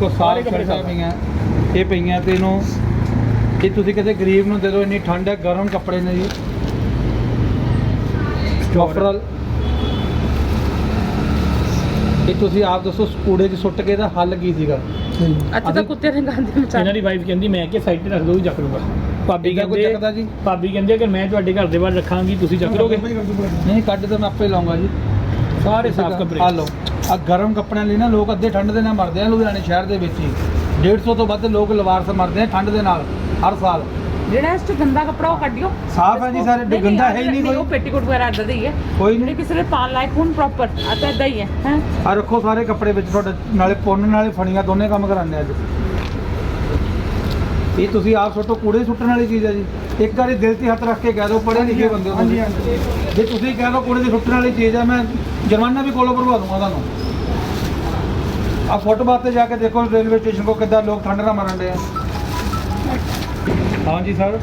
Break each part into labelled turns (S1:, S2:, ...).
S1: ਦੇਖੋ ਸਾਰੇ ਕੱਪੜੇ ਪਈਆਂ ਇਹ ਪਈਆਂ ਤੇ ਇਹਨੂੰ ਇਹ ਤੁਸੀਂ ਕਿਸੇ ਗਰੀਬ ਨੂੰ ਦੇ ਦਿਓ ਇੰਨੀ ਠੰਡ ਹੈ ਗਰਮ ਕੱਪੜੇ ਨੇ ਜੀ। ਜੋਫਰਲ ਇਹ ਤੁਸੀਂ ਆਪ ਦੱਸੋ ਕੂੜੇ 'ਚ ਸੁੱਟ ਕੇ ਇਹਦਾ ਹੱਲ ਕੀ ਸੀਗਾ?
S2: ਅੱਛਾ ਤਾਂ ਕੁੱਤੇ ਨੇ ਗਾਂਦੇ ਮਚਾ
S3: ਇਹਨਾਂ ਦੀ ਵਾਈਫ ਕਹਿੰਦੀ ਮੈਂ ਕਿ ਸਾਈਡ ਤੇ ਰੱਖ ਦੋ ਚੱਕ ਲੂਗਾ ਭਾਬੀ
S1: ਇਹਦਾ ਕੋਈ ਚੱਕਦਾ ਜੀ?
S3: ਭਾਬੀ ਕਹਿੰਦੇ ਅਗਰ ਮੈਂ ਤੁਹਾਡੇ ਘਰ ਦੇ ਬਾਹਰ ਰੱਖਾਂਗੀ ਤੁਸੀਂ ਚੱਕ ਲੋਗੇ
S1: ਨਹੀਂ ਕੱਢ ਤਾਂ ਮੈਂ ਆਪੇ ਲਾਉਂਗਾ ਜੀ।
S3: ਸਾਰੇ ਸਾਫ਼ ਕੱਪੜੇ।
S1: ਆ ਲਓ। ਆ ਗਰਮ ਕੱਪੜਿਆਂ ਲਈ ਨਾ ਲੋਕ ਅੱਧੇ ਠੰਡ ਦੇ ਨਾਲ ਮਰਦੇ ਆ ਲੁਧਿਆਣੇ ਸ਼ਹਿਰ ਦੇ ਵਿੱਚ ਹੀ। 150 ਤੋਂ ਵੱਧ ਲੋਕ ਲਵਾਰਸ ਮਰਦੇ ਆ ਠੰਡ ਦੇ ਨਾਲ ਹਰ ਸਾਲ।
S2: ਜਿਹੜਾ ਇਸ ਚ ਗੰਦਾ ਕੱਪੜਾ ਉਹ ਕੱਢਿਓ।
S1: ਸਾਫ਼ ਹੈ ਜੀ ਸਾਰੇ,
S2: ਨਹੀਂ,
S1: ਗੰਦਾ ਹੈ ਹੀ ਨਹੀਂ
S2: ਉਹ
S1: ਕੋਈ।
S2: ਪੇਟੀਕੋਟ ਵਗੈਰਾ ਇਦਾਂ ਦਾ ਹੀ ਹੈ।
S1: ਕੋਈ
S2: ਜਿਹੜੇ
S1: ਨਹੀਂ।
S2: ਕਿਸੇ ਨੇ ਪਾਣ ਲਾਇਕ ਹੁਣ ਪ੍ਰੋਪਰ ਇਦਾਂ ਹੀ ਹੈ ਹੈ।
S1: ਆ ਰੱਖੋ ਸਾਰੇ ਕੱਪੜੇ ਵਿੱਚ ਤੁਹਾਡੇ ਨਾਲੇ ਪੁੰਨ ਨਾਲੇ ਫਣੀਆਂ ਦੋਨੇ ਕੰਮ ਕਰਾਉਂਦੇ ਅੱਜ। ਇਹ ਤੁਸੀਂ ਆਪ ਸੁੱਟੋ ਕੂੜੇ ਸੁੱਟਣ ਵਾਲੀ ਚੀਜ਼ ਹੈ ਜੀ। ਇੱਕ ਵਾਰੀ ਦਿਲ 'ਤੇ ਹੱਥ ਰੱਖ ਕੇ ਕਹਿ ਦਿਓ ਪੜ੍ਹੇ ਲਿਖੇ ਬੰਦੇ ਹੋ ਤੁਸੀਂ। ਜੇ ਤੁਸੀਂ ਕਹਿ ਦਿਓ ਕੂੜੇ 'ਚ ਸੁੱਟਣ ਵਾਲੀ ਚੀਜ਼ ਹੈ ਮੈਂ ਜੁਰਮਾਨਾ ਵੀ ਕੋਲੋਂ ਭਰਵਾ ਦੂੰਗਾ ਤੁਹਾਨੂੰ। ਆ ਫੁੱਟਪਾਥ ਤੇ ਜਾ ਕੇ ਦੇਖੋ ਰੇਲਵੇ ਸਟੇਸ਼ਨ ਕੋ ਕਿੱਦਾਂ ਲੋਕ ਠੰਡ ਨਾਲ ਮਰਨ ਦੇ ਆ। ਹਾਂਜੀ ਸਰ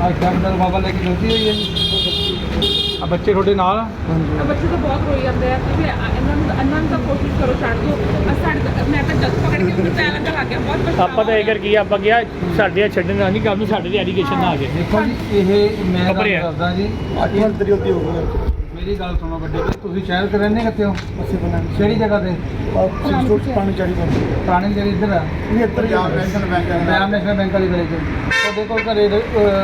S1: ਆ ਕੈਪਟਨ ਬਾਬਾ ਲੈ ਕੇ ਚਲਦੀ ਹੋਈ ਹੈ ਜੀ। ਆ ਬੱਚੇ ਤੁਹਾਡੇ ਨਾਲ? ਆ
S2: ਬੱਚੇ ਤਾਂ ਬਹੁਤ ਰੋਈ ਜਾਂਦੇ ਆ ਤੁਸੀਂ ਇਹਨਾਂ ਨੂੰ ਇਹਨਾਂ ਨੂੰ ਤਾਂ ਕੋਸ਼ਿਸ਼ ਕਰੋ ਛੱਡ ਦਿਓ। ਆ ਸਾਡੇ ਮੈਂ ਤਾਂ ਜਦ ਪਕੜ ਕੇ ਉਹਨੂੰ ਪੈਰ ਲੱਗਾ ਲੱਗ ਗਿਆ ਬਹੁਤ ਪਛਤਾਵਾ
S3: ਆਪਾਂ ਤਾਂ ਇਹ ਕਰ ਕੀ ਆਪਾਂ ਗਿਆ ਸਾਡੇ ਆ ਛੱਡਣ ਨਾਲ ਨਹੀਂ ਕੱਲ ਨੂੰ ਸਾਡੇ ਤੇ ਐਲੀਗੇਸ਼ਨ ਨਾ ਆ ਜਾਏ
S1: ਦੇਖੋ ਜੀ ਇਹ ਮੈਂ
S3: ਖਬਰੇ
S1: ਤੁਹਾਨੂੰ
S3: ਆ।
S1: ਦੱਸਦਾ ਜੀ।
S4: ਅੱਠਵਾਂ ਤਰੀ ਹੁੰਦੀ ਹੋ ਗਈ
S1: ਮੇਰੀ ਗੱਲ ਸੁਣੋ ਵੱਡੇ ਵੀਰ ਤੁਸੀਂ ਸ਼ਹਿਰ ਚ ਰਹਿੰਦੇ ਕਿੱਥੇ ਹੋ?
S4: ਅਸੀਂ ਬਣਾ
S1: ਕਿਹੜੀ ਜਗ੍ਹਾ ਤੇ?
S4: ਸਿਸਟਰ ਪਾਣੀ ਚਾੜੀ ਬੰਦ
S1: ਪੁਰਾਣੀ ਜਿਹੜੀ ਇੱਧਰ ਆ।
S4: ਇਹ ਇੱਧਰ Punjab National Bank
S1: Punjab National Bank ਵਾਲੀ ਗਲੀ ਚ ਤੁਹਾਡੇ ਕੋਲ ਘਰੇ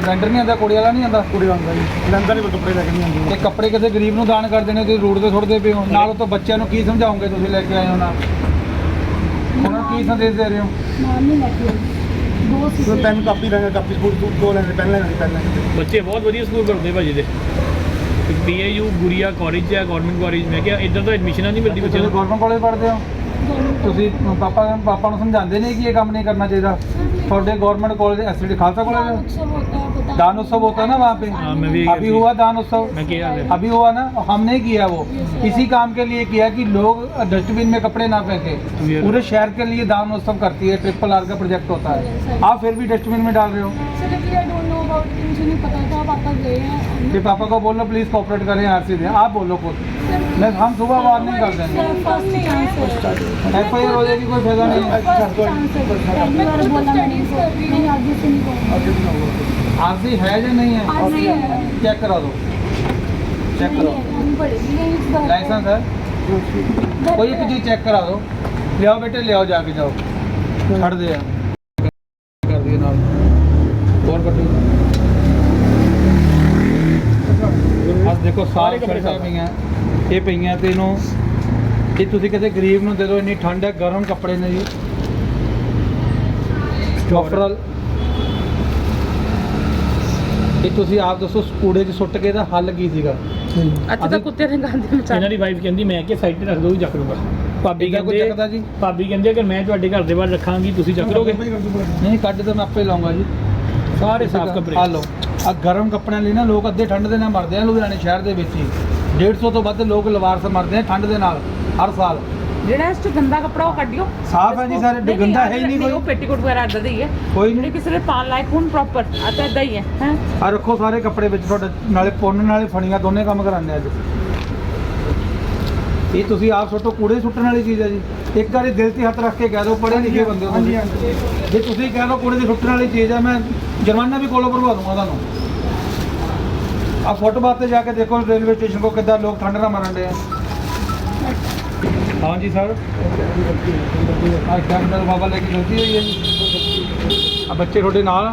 S1: ਰੈਂਡਰ ਨਹੀਂ ਆਉਂਦਾ? ਕੁੜੀ ਵਾਲਾ ਨਹੀਂ ਆਉਂਦਾ?
S4: ਕੁੜੀ ਆਉਂਦਾ ਜੀ। ਲੰਦਰ ਨਹੀਂ ਕੱਪੜੇ ਲੈ ਕੇ ਨਹੀਂ ਆਉਂਦੇ।
S1: ਇਹ ਕੱਪੜੇ ਕਿਸੇ ਗਰੀਬ ਨੂੰ ਦਾਨ ਕਰ ਦੇਣੇ ਤੁਸੀਂ ਰੂਟ ਤੇ ਸੁੱਟਦੇ ਪਏ ਹੋ। ਨਾਲ ਤੋਂ ਬੱਚਿਆਂ ਨੂੰ ਕੀ ਸਮਝਾਓਗੇ ਤੁਸੀਂ ਲੈ ਕੇ ਆਏ ਹੋ ਨਾ ਉਹਨਾਂ ਨੂੰ ਕੀ ਸੰਦੇਸ਼ ਦੇ ਰਹੇ ਹੋ?
S4: ਉਹ ਪੈਨ ਕਾਪੀ ਲੈਣਾ ਕਾਪੀ ਸਕੂਲ ਤੋਂ ਦੋ ਲੈਣੇ ਪੈਨ ਲੈਣੇ ਪੈਨ ਲੈਣੇ
S3: ਬੱਚੇ ਬਹੁਤ ਵਧੀਆ ਸਕੂਲ ਪੜ੍ਹਦੇ ਭਾਜੀ ਦੇ। ਇੱਕ ਪੀਏਯੂ ਗੁਰੀਆ ਕਾਲਜ ਹੈ ਗਵਰਨਮੈਂਟ ਕਾਲਜ ਮੈਂ ਕਿਹਾ ਇੱਧਰ ਤਾਂ ਐਡਮਿਸ਼ਨਾਂ ਨਹੀਂ ਮਿਲਦੀ ਬੱਚਿਆਂ
S1: ਤੁਸੀਂ
S3: ਨੂੰ
S1: ਗਵਰਨਮੈਂਟ ਕਾਲਜ ਪੜ੍ਹਦੇ ਹੋ ਤੁਸੀਂ ਪਾਪਾ ਪਾਪਾ ਨੂੰ ਸਮਝਾਉਂਦੇ ਨਹੀਂ ਕਿ ਇਹ ਕੰਮ ਨਹੀਂ ਕਰਨਾ ਚਾਹੀਦਾ ਤੁਹਾਡੇ government college SD Khalsa college है दान उत्सव होता है ना वहाँ पे
S3: हाँ, मैं भी
S1: अभी हुआ दान उत्सव
S3: मैं किया है।
S1: अभी हुआ ना हम नहीं किया वो इसी काम के लिए किया कि लोग डस्टबिन में कपड़े ना फेंके
S3: ये-
S1: पूरे शहर के लिए दान उत्सव करती है ट्रिपल आर का प्रोजेक्ट होता है आप फिर भी डस्टबिन में डाल रहे हो
S5: मुझे नहीं पता था पापा गए हैं
S1: कि पापा को बोलो प्लीज़ कॉपरेट करें आर सी आप बोलो खुद। मैं हम सुबह नहीं कर देंगे। एफ़ आई आर हो जाएगी कोई फ़ायदा नहीं।
S5: आर सी
S1: है या नहीं है? चेक करा दो। चेक करो लाइसेंस है? कोई भी चीज़ चेक करा दो। ले आओ बेटे ले आओ जाके जाओ। छड़ दे। ਅੱਜ ਦੇਖੋ ਸਾਰੇ ਕੱਪੜੇ ਪਈਆਂ ਇਹ ਪਈਆਂ ਤੇ ਇਹਨੂੰ ਇਹ ਤੁਸੀਂ ਕਿਸੇ ਗਰੀਬ ਨੂੰ ਦੇ ਦਿਓ ਇੰਨੀ ਠੰਡ ਹੈ ਗਰਮ ਕੱਪੜੇ ਨੇ ਜੀ। ਜੋਫਰਲ ਇਹ ਤੁਸੀਂ ਆਪ ਦੱਸੋ ਕੂੜੇ 'ਚ ਸੁੱਟ ਕੇ ਇਹਦਾ ਹੱਲ ਕੀ ਸੀਗਾ?
S2: ਅੱਛਾ ਤਾਂ ਕੁੱਤੇ ਨੇ ਗਾਂਦੇ ਮਚਾ
S3: ਇਹਨਾਂ ਦੀ ਵਾਈਫ ਕਹਿੰਦੀ ਮੈਂ ਕਿ ਸਾਈਡ ਤੇ ਰੱਖ ਦੋ ਚੱਕ ਲੂਗਾ ਭਾਬੀ ਕਹਿੰਦੇ
S1: ਚੱਕਦਾ ਜੀ?
S3: ਭਾਬੀ ਕਹਿੰਦੇ ਅਗਰ ਮੈਂ ਤੁਹਾਡੇ ਘਰ ਦੇ ਬਾਹਰ ਰੱਖਾਂਗੀ ਤੁਸੀਂ ਚੱਕ ਲੋਗੇ
S1: ਨਹੀਂ ਕੱਢ ਤਾਂ ਮੈਂ ਆਪੇ ਲਾਉਂਗਾ ਜੀ।
S3: ਸਾਰੇ ਸਾਫ਼ ਕੱਪੜੇ।
S1: ਆ ਲਓ। ਆ ਗਰਮ ਕੱਪੜਿਆਂ ਲਈ ਨਾ ਲੋਕ ਅੱਧੇ ਠੰਡ ਦੇ ਨਾਲ ਮਰਦੇ ਆ ਲੁਧਿਆਣੇ ਸ਼ਹਿਰ ਦੇ ਵਿੱਚ ਹੀ। 150 ਤੋਂ ਵੱਧ ਲੋਕ ਲਵਾਰਸ ਮਰਦੇ ਆ ਠੰਡ ਦੇ ਨਾਲ ਹਰ ਸਾਲ।
S2: ਜਿਹੜਾ ਇਸ ਚ ਗੰਦਾ ਕੱਪੜਾ ਉਹ ਕੱਢਿਓ।
S1: ਸਾਫ਼ ਹੈ ਜੀ ਸਾਰੇ, ਗੰਦਾ ਹੈ ਹੀ ਨਹੀਂ
S2: ਉਹ
S1: ਕੋਈ।
S2: ਪੇਟੀਕੋਟ ਵਗੈਰਾ ਇਦਾਂ ਦਾ ਹੀ ਹੈ।
S1: ਕੋਈ ਨਹੀਂ।
S2: ਕਿਸੇ ਨੇ ਪਾਣ ਲਾਇਕ ਹੁਣ ਪ੍ਰੋਪਰ आता ਇਦਾਂ ਹੀ ਹੈ ਹੈ।
S1: ਆ ਰੱਖੋ ਸਾਰੇ ਕੱਪੜੇ ਵਿੱਚ ਤੁਹਾਡੇ ਨਾਲੇ ਪੁੰਨ ਨਾਲੇ ਫਣੀਆਂ ਦੋਨੇ ਕੰਮ ਕਰਾਉਂਦੇ ਅੱਜ। ਇਹ ਤੁਸੀਂ ਆਪ ਸੁੱਟੋ ਕੂੜੇ ਸੁੱਟਣ ਵਾਲੀ ਚੀਜ਼ ਹੈ ਜੀ। ਇੱਕ ਵਾਰੀ ਦਿਲ 'ਤੇ ਹੱਥ ਰੱਖ ਕੇ ਕਹਿ ਦਿਓ ਪੜ੍ਹੇ ਲਿਖੇ ਬੰਦੇ ਹੋ ਤੁਸੀਂ। ਜੇ ਤੁਸੀਂ ਕਹਿ ਦਿਓ ਕੂੜੇ 'ਚ ਸੁੱਟਣ ਵਾਲੀ ਚੀਜ਼ ਹੈ ਮੈਂ ਜੁਰਮਾਨਾ ਵੀ ਕੋਲੋਂ ਭਰਵਾ ਦੂੰਗਾ ਤੁਹਾਨੂੰ। ਆ ਫੁੱਟਪਾਥ ਤੇ ਜਾ ਕੇ ਦੇਖੋ ਰੇਲਵੇ ਸਟੇਸ਼ਨ ਕੋ ਕਿੱਦਾਂ ਲੋਕ ਠੰਡ ਨਾਲ ਮਰਨ ਦੇ ਆ। ਹਾਂਜੀ ਸਰ। ਆ ਕੈਪਟਨ ਬਾਬਾ ਲੈ ਕੇ ਚਲਦੀ ਹੋਈ ਹੈ ਜੀ। ਆ ਬੱਚੇ ਤੁਹਾਡੇ ਨਾਲ? ਆ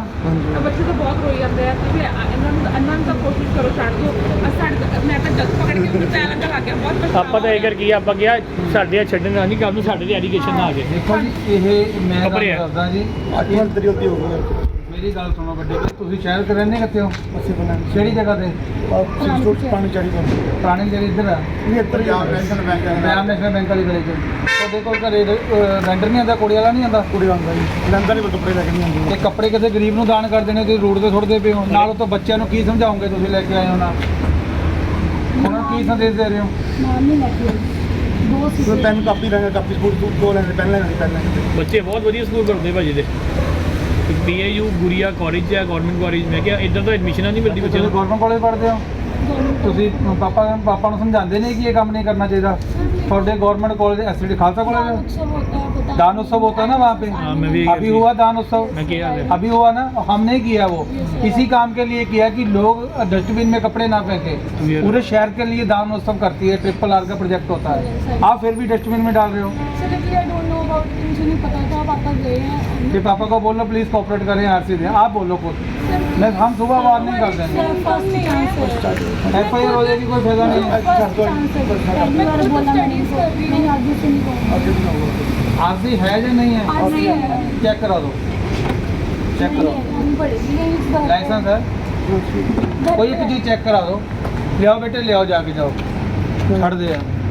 S2: ਆ ਬੱਚੇ ਤਾਂ ਬਹੁਤ ਰੋਈ ਜਾਂਦੇ ਆ ਤੁਸੀਂ ਇਹਨਾਂ ਨੂੰ ਇਹਨਾਂ ਨੂੰ ਤਾਂ ਕੋਸ਼ਿਸ਼ ਕਰੋ ਛੱਡ ਦਿਓ। ਸਾਡੇ ਮੈਂ ਤਾਂ ਜਦ ਪਕੜ ਕੇ ਉਹਨੂੰ ਪੈਰ ਲੱਗਾ ਲੱਗ ਗਿਆ ਬਹੁਤ ਪਛਤਾਵਾ
S3: ਆਪਾਂ ਤਾਂ ਇਹ ਕਰ ਕੀ ਆ, ਆਪਾਂ ਗਿਆ ਸਾਡੇ ਆ ਛੱਡਣ ਨਾਲ ਨਹੀਂ ਕੱਲ ਨੂੰ ਸਾਡੇ ਤੇ ਐਲੀਗੇਸ਼ਨ ਨਾ ਆ ਜਾਏ
S1: ਦੇਖੋ ਜੀ ਇਹ ਮੈਂ। ਦੱਸਦਾ ਜੀ।
S4: ਅੱਠਵਾਂ ਤਰੀ ਹੁੰਦੀ ਹੋ ਗਈ।
S1: ਮੇਰੀ ਗੱਲ ਸੁਣੋ ਗੱਡੀ ਵੀਰ, ਤੁਸੀਂ ਸ਼ਹਿਰ 'ਚ ਰਹਿੰਦੇ ਕਿੱਥੇ ਹੋ?
S4: ਅਸੀਂ ਬਣਾਉਂਦੇ
S1: ਕਿਹੜੀ ਜਗ੍ਹਾ ਤੇ?
S4: ਸਿਰ ਤੋਂ ਪਾਣੀ ਚਾਹੀਦਾ
S1: ਪੁਰਾਣੇ ਜਿਹੜੇ ਇੱਧਰ ਆ?
S4: ਨਿਹੱਤਰ Punjab National Bank
S1: Punjab National Bank ਵਾਲੀ ਗਲੀ 'ਚ ਤੁਹਾਡੇ ਕੋਲ ਘਰੇ ਰੈਂਡਰ ਨਹੀਂ ਆਉਂਦਾ ਕੁੜੀ ਵਾਲਾ ਨਹੀਂ ਆਉਂਦਾ?
S4: ਕੁੜੀ ਆਉਂਦਾ ਜੀ ਲੰਦਰ ਦੇ ਕੱਪੜੇ ਲੈ ਕੇ ਨਹੀਂ ਆਉਂਦੇ।
S1: ਤੇ ਕੱਪੜੇ ਕਿਸੇ ਗਰੀਬ ਨੂੰ ਦਾਨ ਕਰ ਦੇਣੇ ਤੁਸੀਂ ਰੋਡ ਤੇ ਸੁੱਟਦੇ ਪਏ ਹੋ। ਨਾਲ ਉਹ ਤੋਂ ਬੱਚਿਆਂ ਨੂੰ ਕੀ ਸਮਝਾਓਗੇ ਤੁਸੀਂ ਲੈ ਕੇ ਆਏ ਹੋ ਨਾ ਉਹਨਾਂ ਨੂੰ ਕੀ ਸੰਦੇਸ਼ ਦੇ ਰਹੇ ਹੋ?
S5: ਨਾਮ ਨਹੀਂ ਲੱਗੇ ਦੋ
S4: ਸੀ
S5: ਫਿਰ
S4: ਪੈਨ ਕਾਪੀ ਲੈਣਾ ਕਾਪੀ ਸਕੂਲ ਤੋਂ ਲੈਣੇ ਪੈਨ ਲੈਣੇ ਪੈਨ ਲੈਣੇ।
S3: ਬੱਚੇ ਬਹੁਤ ਵਧੀਆ ਸਕੂਲ ਬਣਦੇ ਭਾਜੀ ਦੇ। ਇੱਕ ਪੀਏਯੂ ਗੁਰੀਆ ਕਾਲਜ ਹੈ ਗਵਰਨਮੈਂਟ ਕਾਲਜ ਮੈਂ ਕਿਹਾ ਇੱਧਰ ਤਾਂ ਐਡਮਿਸ਼ਨਾਂ ਨਹੀਂ ਮਿਲਦੀ ਬੱਚਿਆਂ
S1: ਤੁਸੀਂ
S3: ਨੂੰ
S1: ਗਵਰਨਮੈਂਟ ਕਾਲਜ ਪੜ੍ਹਦੇ ਹੋ ਤੁਸੀਂ ਪਾਪਾ ਪਾਪਾ ਨੂੰ ਸਮਝਾਉਂਦੇ ਨਹੀਂ ਕਿ ਇਹ ਕੰਮ ਨਹੀਂ ਕਰਨਾ ਚਾਹੀਦਾ ਤੁਹਾਡੇ government college SD Khalsa college ਹੈ
S5: उत्सव होता है
S1: दान उत्सव होता है ना वहाँ पे
S3: हाँ, मैं भी
S1: अभी हुआ दान उत्सव
S3: मैं किया है
S1: अभी हुआ ना हमने किया वो इसी काम के लिए किया कि लोग डस्टबिन में कपड़े ना फेंके
S3: ये-
S1: पूरे शहर के लिए दान उत्सव करती है ट्रिपल आर का प्रोजेक्ट होता है आप फिर भी डस्टबिन में डाल रहे हो
S5: सर
S1: कि पापा को बोलो प्लीज़ कॉपरेट करें आरसी दें आप बोलो खुद। नहीं हम सुबह वार्निंग कर देंगे। एफ़ आई आर हो। जाएगी कोई फ़ायदा नहीं।
S5: आर सी
S1: है। या नहीं है? चेक करा दो। चेक करो लाइसेंस है? कोई एक चीज़ चेक करा दो। ले आओ बेटे ले आओ जाके जाओ। छड़ दे।